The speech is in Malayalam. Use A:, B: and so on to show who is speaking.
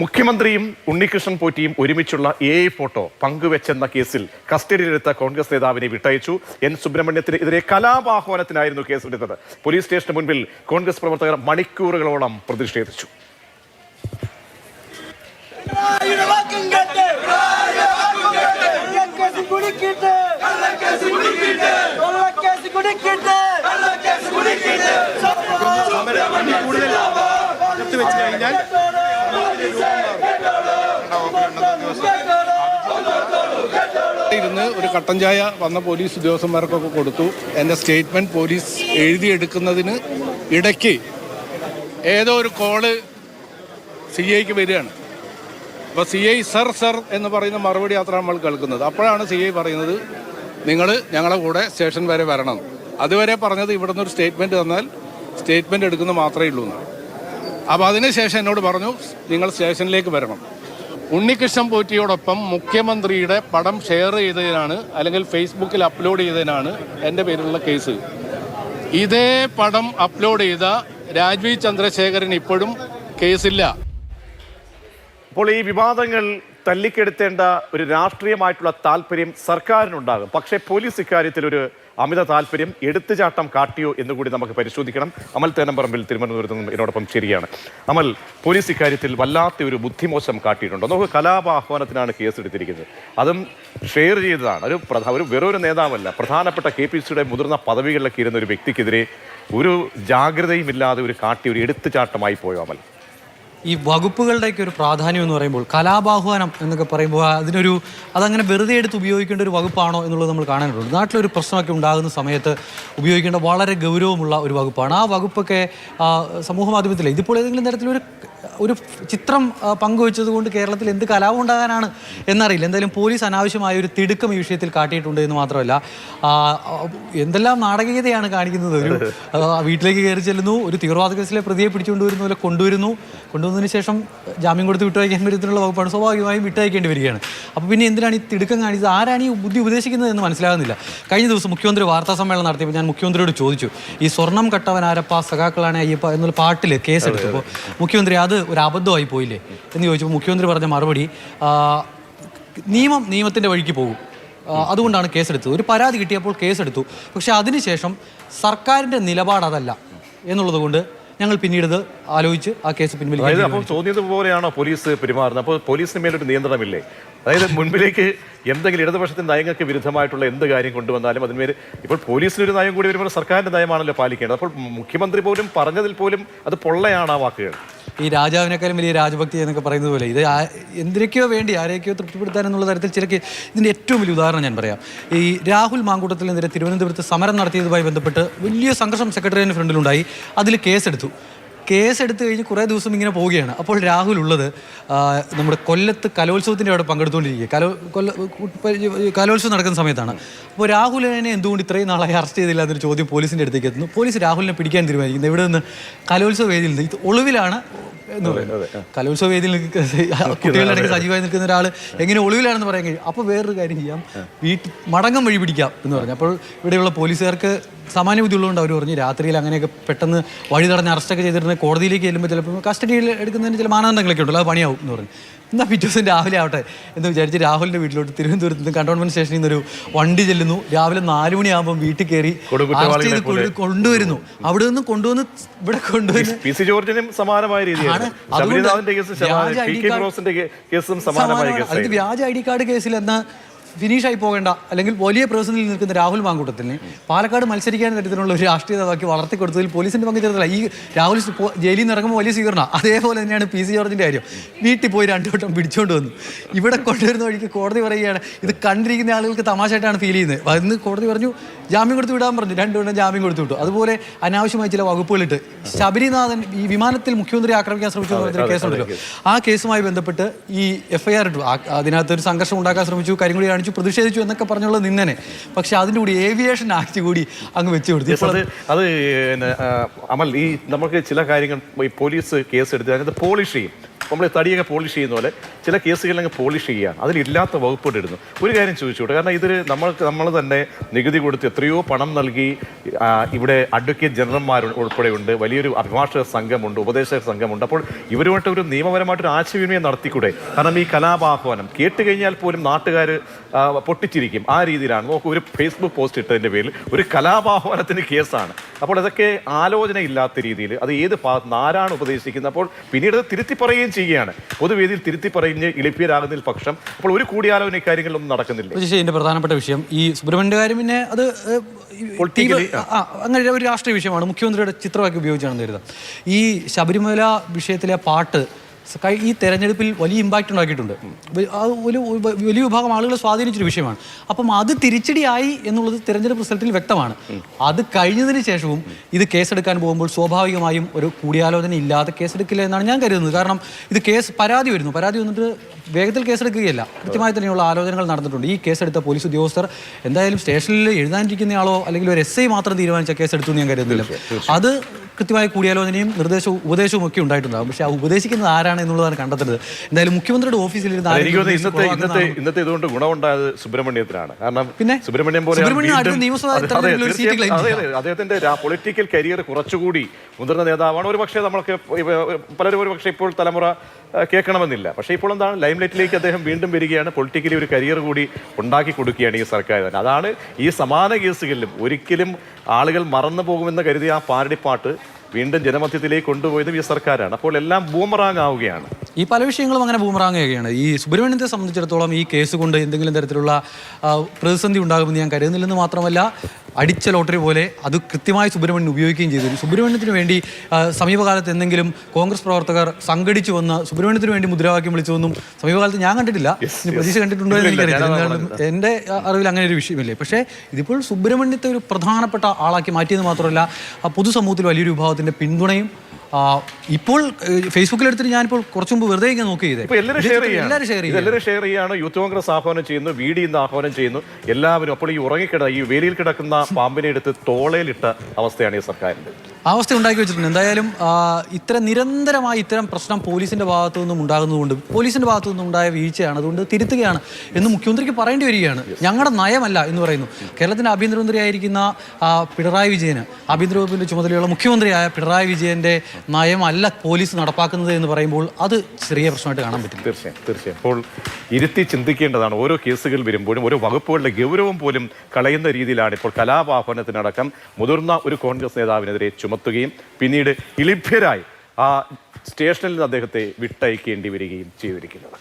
A: മുഖ്യമന്ത്രിയും ഉണ്ണികൃഷ്ണൻ പോറ്റിയും ഒരുമിച്ചുള്ള എ ഐ ഫോട്ടോ പങ്കുവെച്ചെന്ന കേസിൽ കസ്റ്റഡിയിലെടുത്ത കോൺഗ്രസ് നേതാവിനെ വിട്ടയച്ചു. എൻ സുബ്രഹ്മണ്യത്തിനെതിരെ കലാപാഹ്വാനത്തിനായിരുന്നു കേസെടുത്തത്. പോലീസ് സ്റ്റേഷന് മുൻപിൽ കോൺഗ്രസ് പ്രവർത്തകർ മണിക്കൂറുകളോളം പ്രതിഷേധിച്ചു.
B: വെച്ച് കഴിഞ്ഞാൽ ഇരുന്ന് ഒരു കട്ടൻ ചായ വന്ന പോലീസ് ഉദ്യോഗസ്ഥന്മാർക്കൊക്കെ കൊടുത്തു. എന്റെ സ്റ്റേറ്റ്മെന്റ് പോലീസ് എഴുതിയെടുക്കുന്നതിന് ഇടയ്ക്ക് ഏതോ ഒരു കോൾ സി ഐക്ക് വരികയാണ്. അപ്പോൾ സി ഐ സർ സർ എന്ന് പറയുന്ന മറുപടി അത്ര നമ്മൾ കേൾക്കുന്നത്. അപ്പോഴാണ് സി ഐ പറയുന്നത് നിങ്ങൾ ഞങ്ങളെ കൂടെ സ്റ്റേഷൻ വരെ വരണം. അതുവരെ പറഞ്ഞത് ഇവിടുന്ന് ഒരു സ്റ്റേറ്റ്മെന്റ് തന്നാൽ സ്റ്റേറ്റ്മെന്റ് എടുക്കുന്നത് മാത്രമേ ഉള്ളൂ എന്നാണ്. അപ്പോൾ അതിനുശേഷം എന്നോട് പറഞ്ഞു നിങ്ങൾ സ്റ്റേഷനിലേക്ക് വരണം. ഉണ്ണികൃഷ്ണൻ പോറ്റിയോടൊപ്പം മുഖ്യമന്ത്രിയുടെ പടം ഷെയർ ചെയ്തതിനാണ് അല്ലെങ്കിൽ ഫേസ്ബുക്കിൽ അപ്ലോഡ് ചെയ്തതിനാണ് എന്റെ പേരിലുള്ള കേസ്. ഇതേ പടം അപ്ലോഡ് ചെയ്ത രാജ്വി ചന്ദ്രശേഖരൻ ഇപ്പോഴും കേസില്ല.
A: അപ്പോൾ ഈ വിവാദങ്ങൾ തല്ലിക്കെടുത്തേണ്ട ഒരു രാഷ്ട്രീയമായിട്ടുള്ള താല്പര്യം സർക്കാരിനുണ്ടാകും. പക്ഷെ പോലീസ് ഇക്കാര്യത്തിൽ ഒരു അമിത താല്പര്യം എടുത്തുചാട്ടം കാട്ടിയോ എന്ന് കൂടി നമുക്ക് പരിശോധിക്കണം. അമൽ തേനമ്പറമ്പിൽ തിരുവനന്തപുരത്ത് നിന്നും എന്നോടൊപ്പം ശരിയാണ് അമൽ പോലീസ് ഇക്കാര്യത്തിൽ വല്ലാത്ത ഒരു ബുദ്ധിമോശം കാട്ടിയിട്ടുണ്ടോ. നമുക്ക് കലാപാഹ്വാനത്തിനാണ് കേസ് എടുത്തിരിക്കുന്നത് അതും ഷെയർ ചെയ്തതാണ്. ഒരു പ്രധാ ഒരു വെറൊരു നേതാവല്ല. പ്രധാനപ്പെട്ട കെ പി സിയുടെ മുതിർന്ന പദവികളിലൊക്കെ ഇരുന്ന ഒരു വ്യക്തിക്കെതിരെ ഒരു ജാഗ്രതയും ഇല്ലാതെ ഒരു കാട്ടി ഒരു എടുത്തുചാട്ടമായി പോയോ അമൽ?
C: ഈ വകുപ്പുകളുടെയൊക്കെ ഒരു പ്രാധാന്യം എന്ന് പറയുമ്പോൾ കലാബാഹ്വാനം എന്നൊക്കെ പറയുമ്പോൾ അതിനൊരു അതങ്ങനെ വെറുതെ എടുത്ത് ഉപയോഗിക്കേണ്ട ഒരു വകുപ്പാണോ എന്നുള്ളത് നമ്മൾ കാണാനുണ്ട്. നാട്ടിലൊരു പ്രശ്നമൊക്കെ ഉണ്ടാകുന്ന സമയത്ത് ഉപയോഗിക്കേണ്ട വളരെ ഗൗരവമുള്ള ഒരു വകുപ്പാണ്. ആ വകുപ്പൊക്കെ സമൂഹ മാധ്യമത്തിൽ ഇതിപ്പോൾ ഏതെങ്കിലും തരത്തിലൊരു ഒരു ചിത്രം പങ്കുവച്ചത് കൊണ്ട് കേരളത്തിൽ എന്ത് കലാപം ഉണ്ടാകാനാണ് എന്നറിയില്ല. എന്തായാലും പോലീസ് അനാവശ്യമായ ഒരു തിടുക്കം ഈ വിഷയത്തിൽ കാട്ടിയിട്ടുണ്ട് എന്ന് മാത്രമല്ല. എന്തെല്ലാം നാടകീയതയാണ് കാണിക്കുന്നത്? ഒരു വീട്ടിലേക്ക് കയറി ചെല്ലുന്നു ഒരു തീവ്രവാദ കേസിലെ പ്രതിയെ പിടിച്ചുകൊണ്ടുവരുന്ന പോലെ കൊണ്ടുവരുന്നു. കൊണ്ടുവന്നതിന് ശേഷം ജാമ്യം കൊടുത്ത് വിട്ടയക്കാൻ വരുന്നതിനുള്ള വകുപ്പാണ് സ്വാഭാവികമായും വിട്ടയക്കേണ്ടി വരികയാണ്. അപ്പോൾ പിന്നെ എന്തിനാണ് ഈ തിടുക്കം കാണിച്ചത്? ആരാണ് ഈ ബുദ്ധി ഉപദേശിക്കുന്നത് എന്ന് മനസ്സിലാകുന്നില്ല. കഴിഞ്ഞ ദിവസം മുഖ്യമന്ത്രി വാർത്താ സമ്മേളനം നടത്തിയപ്പോൾ ഞാൻ മുഖ്യമന്ത്രിയോട് ചോദിച്ചു ഈ സ്വർണം കട്ടവൻ ആരപ്പ? സഖാക്കളാണ് അയ്യപ്പ എന്നുള്ള പാട്ടിൽ കേസെടുത്തപ്പോൾ മുഖ്യമന്ത്രി അത് ഒരു അബദ്ധമായി പോയില്ലേ? എന്ന് ചോദിച്ചപ്പോൾ മുഖ്യമന്ത്രി പറഞ്ഞ മറുപടി നിയമം നിയമത്തിന്റെ വഴിക്ക് പോകും. അതുകൊണ്ടാണ് കേസെടുത്തത്. ഒരു പരാതി കിട്ടിയപ്പോൾ കേസെടുത്തു. പക്ഷേ അതിനുശേഷം സർക്കാരിന്റെ നിലപാട് അതല്ല എന്നുള്ളത് കൊണ്ട് ഞങ്ങൾ പിന്നീട് ഇത് ആലോചിച്ച് ആ കേസ് പിൻവലിക്കാൻ
A: അതായത് അപ്പോൾ തോന്നിയത് പോലെയാണോ പോലീസ് പെരുമാറുന്നത്? അപ്പോൾ പോലീസിന് മേലൊരു നിയന്ത്രണമില്ലേ? അതായത് മുൻപിലേക്ക് എന്തെങ്കിലും ഇടതുപക്ഷത്തെ നയങ്ങൾക്ക് വിരുദ്ധമായിട്ടുള്ള എന്ത് കാര്യം കൊണ്ടുവന്നാലും അതിന്മേൽ ഇപ്പോൾ പോലീസിനൊരു നയം കൂടി വരുമ്പോൾ സർക്കാരിന്റെ നയമാണല്ലോ പാലിക്കേണ്ടത്. അപ്പോൾ മുഖ്യമന്ത്രി പോലും പറഞ്ഞതിൽ പോലും അത് പൊള്ളയാണ് ആ വാക്കുകൾ.
C: ഈ രാജാവിനേക്കാളും വലിയ രാജഭക്തി എന്നൊക്കെ പറയുന്നത് പോലെ ഇത് എന്തിനൊക്കെയോ വേണ്ടി ആരെയൊക്കെയോ തൃപ്തിപ്പെടുത്താൻ എന്നുള്ള തരത്തിൽ ചിലക്ക് ഇതിന്റെ ഏറ്റവും വലിയ ഉദാഹരണം ഞാൻ പറയാം. ഈ രാഹുൽ മാങ്കൂട്ടത്തിനെതിരെ തിരുവനന്തപുരത്ത് സമരം നടത്തിയതുമായി ബന്ധപ്പെട്ട് വലിയ സംഘർഷം സെക്രട്ടറിയേറ്റിന് ഫ്രണ്ടിലുണ്ടായി. അതിൽ കേസെടുത്തു. കേസെടുത്ത് കഴിഞ്ഞ് കുറേ ദിവസം ഇങ്ങനെ പോവുകയാണ്. അപ്പോൾ രാഹുൽ ഉള്ളത് നമ്മുടെ കൊല്ലത്ത് കലോത്സവത്തിന്റെ അവിടെ പങ്കെടുത്തുകൊണ്ടിരിക്കുക. കലോ കൊല്ല കലോത്സവം നടക്കുന്ന സമയത്താണ്. അപ്പോൾ രാഹുലിനെ എന്തുകൊണ്ട് ഇത്രയും നാളായി അറസ്റ്റ് ചെയ്തില്ല എന്നൊരു ചോദ്യം പോലീസിന്റെ അടുത്തേക്ക് എത്തുന്നു. പോലീസ് രാഹുലിനെ പിടിക്കാൻ തീരുമാനിക്കുന്നത് ഇവിടെ നിന്ന്? കലോത്സവ വേദിയിൽ നിന്ന് ഇത് ഒളിവിലാണ് എന്ന് പറയുന്നത് കലോത്സവ വേദിയിൽ കുട്ടികളുടെ ഇടയ്ക്ക് സജീവമായി നിൽക്കുന്ന ഒരാൾ എങ്ങനെ ഒളിവിലാണെന്ന് പറയാൻ കഴിയും. അപ്പോൾ വേറൊരു കാര്യം ചെയ്യാം. വീട്ടിൽ മടങ്ങം വഴി പിടിക്കാം എന്ന് പറഞ്ഞു. അപ്പോൾ ഇവിടെയുള്ള പോലീസുകാർക്ക് സാമാന്യ ബുദ്ധിയുള്ളതുകൊണ്ട് അവർ പറഞ്ഞു രാത്രിയിൽ അങ്ങനെയൊക്കെ പെട്ടെന്ന് വഴി തടഞ്ഞ് അറസ്റ്റൊക്കെ ചെയ്തിരുന്ന കോടതിയിലേക്ക് ചെല്ലുമ്പോൾ ചിലപ്പോൾ കസ്റ്റഡിയിൽ എടുക്കുന്നതിന് ചില മാനദണ്ഡങ്ങളൊക്കെ ഉണ്ടല്ലോ അത് പണിയാവും എന്ന് പറഞ്ഞു. എന്നാൽ പിറ്റേ ദിവസം രാവിലെ ആവട്ടെ എന്ന് വിചാരിച്ച് രാഹുലിന്റെ വീട്ടിലോട്ട് തിരുവനന്തപുരത്ത് നിന്ന് കണ്ടോൺമെന്റ് സ്റ്റേഷനിൽ നിന്നൊരു വണ്ടി ചെല്ലുന്നു. രാവിലെ നാല് മണിയാകുമ്പോൾ വീട്ടിൽ കയറി കൊണ്ടുവരുന്നു. അവിടെ നിന്ന് കൊണ്ടുവന്ന് ഇവിടെ
A: കൊണ്ടുവരുന്നു ജോർജിനും സമാനമായ രീതിയാണ്.
C: അതുകൊണ്ട് വ്യാജ ഐ ഡി കാർഡ് കേസിൽ എന്ന ഫിനിഷായി പോകേണ്ട അല്ലെങ്കിൽ വലിയ പ്രതിസന്ധിയിൽ നിൽക്കുന്ന രാഹുൽ മാങ്കൂട്ടത്തിന് പാലക്കാട് മത്സരിക്കാൻ തരത്തിലുള്ള ഒരു രാഷ്ട്രീയ നേതാക്കി വളർത്തി കൊടുത്തതിൽ പോലീസിന്റെ പങ്ക് ചേർത്തില്ല ഈ രാഹുൽ ജയിലിൽ നിന്ന് ഇറങ്ങുമ്പോൾ വലിയ സ്വീകരണം. അതേപോലെ തന്നെയാണ് പി സി ജോർജിന്റെ കാര്യം. വീട്ടിൽ പോയി രണ്ടു വട്ടം പിടിച്ചുകൊണ്ട് വന്നു. ഇവിടെ കൊണ്ടുവരുന്ന വഴിക്ക് കോടതി പറയുകയാണ് ഇത് കണ്ടിരിക്കുന്ന ആളുകൾക്ക് തമാശയായിട്ടാണ് ഫീൽ ചെയ്യുന്നത്. അന്ന് കോടതി പറഞ്ഞു ജാമ്യം കൊടുത്ത് വിടാൻ പറഞ്ഞു. രണ്ടു വട്ടം ജാമ്യം കൊടുത്തു വിട്ടു. അതുപോലെ അനാവശ്യമായി ചില വകുപ്പുകളിട്ട് ശബരിനാഥൻ ഈ വിമാനത്തിൽ മുഖ്യമന്ത്രി ആക്രമിക്കാൻ ശ്രമിച്ചു കേസുണ്ടല്ലോ ആ കേസുമായി ബന്ധപ്പെട്ട് ഈ എഫ്ഐആർ ഇട്ടു. അതിനകത്ത് ഒരു സംഘർഷം ഉണ്ടാക്കാൻ ശ്രമിച്ചു. കരിങ്കുടി കാണിച്ചു പ്രതിഷേധിച്ചു എന്നൊക്കെ പറഞ്ഞുള്ള നിന്നനെ. പക്ഷെ അതിന്റെ കൂടി ഏവിയേഷൻ ആക്ട് കൂടി അങ്ങ് വെച്ചു കൊടുത്തു.
A: അത് അത് അമൽ ഈ നമുക്ക് ചില കാര്യങ്ങൾ ഈ പോലീസ് കേസ് എടുത്ത് അതിനകത്ത് പോളിഷ് ചെയ്യും. നമ്മൾ തടിയൊക്കെ പോളിഷ് ചെയ്യുന്ന പോലെ ചില കേസുകളിലങ്ങ് പോളിഷ് ചെയ്യുകയാണ്. അതിലില്ലാത്ത വകുപ്പോട്ട് ഇടുന്നു. ഒരു കാര്യം ചോദിച്ചോട്ടെ കാരണം ഇതിൽ നമ്മൾ നമ്മൾ തന്നെ നികുതി കൊടുത്ത് എത്രയോ പണം നൽകി ഇവിടെ അഡ്വക്കേറ്റ് ജനറൽമാർ ഉൾപ്പെടെയുണ്ട്. വലിയൊരു അഭിഭാഷക സംഘമുണ്ട് ഉപദേശക സംഘമുണ്ട്. അപ്പോൾ ഇവരുമായിട്ട് ഒരു നിയമപരമായിട്ടൊരു ആശയവിനിമയം നടത്തിക്കൂടെ? കാരണം ഈ കലാപാഹ്വാനം കേട്ട് കഴിഞ്ഞാൽ പോലും നാട്ടുകാർ പൊട്ടിച്ചിരിക്കും. ആ രീതിയിലാണ്. നോക്കൂ ഒരു ഫേസ്ബുക്ക് പോസ്റ്റ് ഇട്ടതിന്റെ പേരിൽ ഒരു കലാപാഹ്വാനത്തിന് കേസാണ്. അപ്പോൾ അതൊക്കെ ആലോചന ഇല്ലാത്ത രീതിയിൽ അത് ഏത് ഭാഗത്ത് ആരാണ് ഉപദേശിക്കുന്നത്? അപ്പോൾ പിന്നീട് അത് തിരുത്തി പറയുകയും ചെയ്യുകയാണ്. പൊതുവേദിയിൽ തിരുത്തി പറയുന്ന ഇളിപ്പിയരാകുന്ന പക്ഷം അപ്പോൾ ഒരു കൂടിയാലോചന കാര്യങ്ങളൊന്നും നടക്കുന്നില്ല.
C: എന്റെ പ്രധാനപ്പെട്ട വിഷയം ഈ സുബ്രഹ്മണ്യകാരി പിന്നെ അത് അങ്ങനെ ഒരു രാഷ്ട്രീയ വിഷയമാണ്. മുഖ്യമന്ത്രിയുടെ ചിത്രമാക്കി ഉപയോഗിച്ചാണ് കരുതാം. ഈ ശബരിമല വിഷയത്തിലെ പാട്ട് ഈ തെരഞ്ഞെടുപ്പിൽ വലിയ ഇമ്പാക്റ്റ് ഉണ്ടാക്കിയിട്ടുണ്ട്. അത് ഒരു ഒരു വലിയ വിഭാഗം ആളുകളെ സ്വാധീനിച്ചൊരു വിഷയമാണ്. അപ്പം അത് തിരിച്ചടിയായി എന്നുള്ളത് തെരഞ്ഞെടുപ്പ് റിസൾട്ടിൽ വ്യക്തമാണ്. അത് കഴിഞ്ഞതിന് ശേഷവും ഇത് കേസെടുക്കാൻ പോകുമ്പോൾ സ്വാഭാവികമായും ഒരു കൂടിയാലോചന ഇല്ലാതെ കേസെടുക്കില്ല എന്നാണ് ഞാൻ കരുതുന്നത്. കാരണം ഇത് കേസ് പരാതി വരുന്നു. പരാതി വന്നിട്ട് വേഗത്തിൽ കേസെടുക്കുകയല്ല. കൃത്യമായി തന്നെയുള്ള ആലോചനകൾ നടന്നിട്ടുണ്ട്. ഈ കേസെടുത്ത പോലീസ് ഉദ്യോഗസ്ഥർ എന്തായാലും സ്റ്റേഷനിൽ എഴുതാനിരിക്കുന്നയാളോ അല്ലെങ്കിൽ ഒരു എസ് ഐ മാത്രം തീരുമാനിച്ച കേസെടുത്തു എന്ന് ഞാൻ കരുതുന്നില്ല. അത് കൃത്യമായ കൂടിയാലോചനയും നിർദ്ദേശവും ഉപദേശവും ഒക്കെ ഉണ്ടായിട്ടുണ്ടാകും. പക്ഷേ ആ ഉപദേശിക്കുന്നത് ആരാണ് എന്നുള്ളതാണ് കണ്ടെത്തുന്നത്. എന്തായാലും മുഖ്യമന്ത്രിയുടെ ഓഫീസിൽ ഇരുന്ന്
A: ഇന്നത്തെ ഇന്നത്തെ ഇന്നത്തെ ഇതുകൊണ്ട് ഗുണമുണ്ടായത് സുബ്രഹ്മണ്യത്തിനാണ്. കാരണം
C: പിന്നെ?
A: സുബ്രഹ്മണ്യം പോലെ അദ്ദേഹത്തിന്റെ പൊളിറ്റിക്കൽ കരിയർ കുറച്ചുകൂടി മുതിർന്ന നേതാവാണ്. ഒരു പക്ഷേ നമ്മൾക്ക് പലരും ഒരു പക്ഷേ ഇപ്പോൾ തലമുറ കേൾക്കണമെന്നില്ല. പക്ഷേ ഇപ്പോൾ എന്താണ്? ലൈംലൈറ്റിലേക്ക് അദ്ദേഹം വീണ്ടും വരികയാണ്. പൊളിറ്റിക്കലി ഒരു കരിയർ കൂടി ഉണ്ടാക്കി കൊടുക്കുകയാണ് ഈ സർക്കാർ തന്നെ. അതാണ് ഈ സമാന കേസുകളിലും ഒരിക്കലും ആളുകൾ മറന്നു പോകുമെന്ന് കരുതിയ ആ പാരടിപ്പാട്ട് വീണ്ടും ജനമധ്യത്തിലേക്ക് കൊണ്ടുപോയതും ഈ സർക്കാരാണ്. അപ്പോൾ എല്ലാം ബൂമറാങ് ആവുകയാണ്.
C: ഈ പല വിഷയങ്ങളും അങ്ങനെ ബൂമറാങ്ങുകയാണ് ഈ സുബ്രഹ്മണ്യത്തെ സംബന്ധിച്ചിടത്തോളം ഈ കേസ് കൊണ്ട് എന്തെങ്കിലും തരത്തിലുള്ള പ്രതിസന്ധി ഉണ്ടാകുമെന്ന് ഞാൻ കരുതുന്നില്ലെന്ന് മാത്രമല്ല അടിച്ച ലോട്ടറി പോലെ അത് കൃത്യമായി സുബ്രഹ്മണ്യൻ ഉപയോഗിക്കുകയും ചെയ്തു. സുബ്രഹ്മണ്യത്തിന് വേണ്ടി സമീപകാലത്ത് എന്തെങ്കിലും കോൺഗ്രസ് പ്രവർത്തകർ സംഘടിച്ചു വന്ന് സുബ്രഹ്മണ്യത്തിന് വേണ്ടി മുദ്രാവാക്യം വിളിച്ചതൊന്നും സമീപകാലത്ത് ഞാൻ കണ്ടിട്ടില്ല. പ്രതീക്ഷ കണ്ടിട്ടുണ്ടോ എന്ന് എനിക്കറിയില്ല. എന്റെ അറിവിൽ അങ്ങനെ ഒരു വിഷയമില്ലേ. പക്ഷേ ഇതിപ്പോൾ സുബ്രഹ്മണ്യത്തെ ഒരു പ്രധാനപ്പെട്ട ആളാക്കി മാറ്റിയെന്ന് മാത്രമല്ല ആ പൊതുസമൂഹത്തിൽ വലിയൊരു വിഭാഗത്തിന്റെ പിന്തുണയും ഇപ്പോൾ ഫേസ്ബുക്കിൽ എടുത്തിട്ട് ഞാനിപ്പോൾ കുറച്ചു മുമ്പ് വെറുതെ ഇങ്ങനെ നോക്കി ചെയ്തേ.
A: എല്ലാവരും ഷെയർ ചെയ്യാണ്.
C: എല്ലാവരും ഷെയർ ചെയ്യും
A: ചെയ്യാണ്. യൂത്ത് കോൺഗ്രസ് ആഹ്വാനം ചെയ്യുന്നു വി ഡി ഇന്ന് ആഹ്വാനം ചെയ്യുന്നു. എല്ലാവരും അപ്പോൾ ഈ ഉറങ്ങിക്കിട ഈ വേലിയിൽ കിടക്കുന്ന പാമ്പിനെ എടുത്ത് തോളയിലിട്ട അവസ്ഥയാണ് ഈ സർക്കാരിന്റെ
C: അവസ്ഥ ഉണ്ടാക്കി വെച്ചിട്ടുണ്ട്. എന്തായാലും ഇത്തരം നിരന്തരമായി ഇത്തരം പ്രശ്നം പോലീസിന്റെ ഭാഗത്തു നിന്നും ഉണ്ടാകുന്നതുകൊണ്ട് പോലീസിന്റെ ഭാഗത്തു നിന്നും ഉണ്ടായ വീഴ്ചയാണ് അതുകൊണ്ട് തിരുത്തുകയാണ് എന്ന് മുഖ്യമന്ത്രിക്ക് പറയേണ്ടി വരികയാണ്. ഞങ്ങളുടെ നയമല്ല എന്ന് പറയുന്നു. കേരളത്തിന്റെ ആഭ്യന്തരമന്ത്രിയായിരിക്കുന്ന പിണറായി വിജയന് ആഭ്യന്തര വകുപ്പിന്റെ ചുമതലയുള്ള മുഖ്യമന്ത്രിയായ പിണറായി വിജയന്റെ നയമല്ല പോലീസ് നടപ്പാക്കുന്നത് എന്ന് പറയുമ്പോൾ അത് ചെറിയ പ്രശ്നമായിട്ട് കാണാൻ പറ്റില്ല.
A: തീർച്ചയായും തീർച്ചയായും. അപ്പോൾ ഇരുത്തി ചിന്തിക്കേണ്ടതാണ് ഓരോ കേസുകൾ വരുമ്പോഴും ഓരോ വകുപ്പുകളുടെ ഗൗരവം പോലും കളയുന്ന രീതിയിലാണ് ഇപ്പോൾ കലാപാഹ്വാനത്തിനടക്കം മുതിർന്ന ഒരു കോൺഗ്രസ് നേതാവിനെതിരെ ചുമത്തുകയും പിന്നീട് ഇളിഭ്യരായി ആ സ്റ്റേഷനിൽ നിന്ന് അദ്ദേഹത്തെ വിട്ടയക്കേണ്ടി വരികയും ചെയ്തിരിക്കുന്നത്.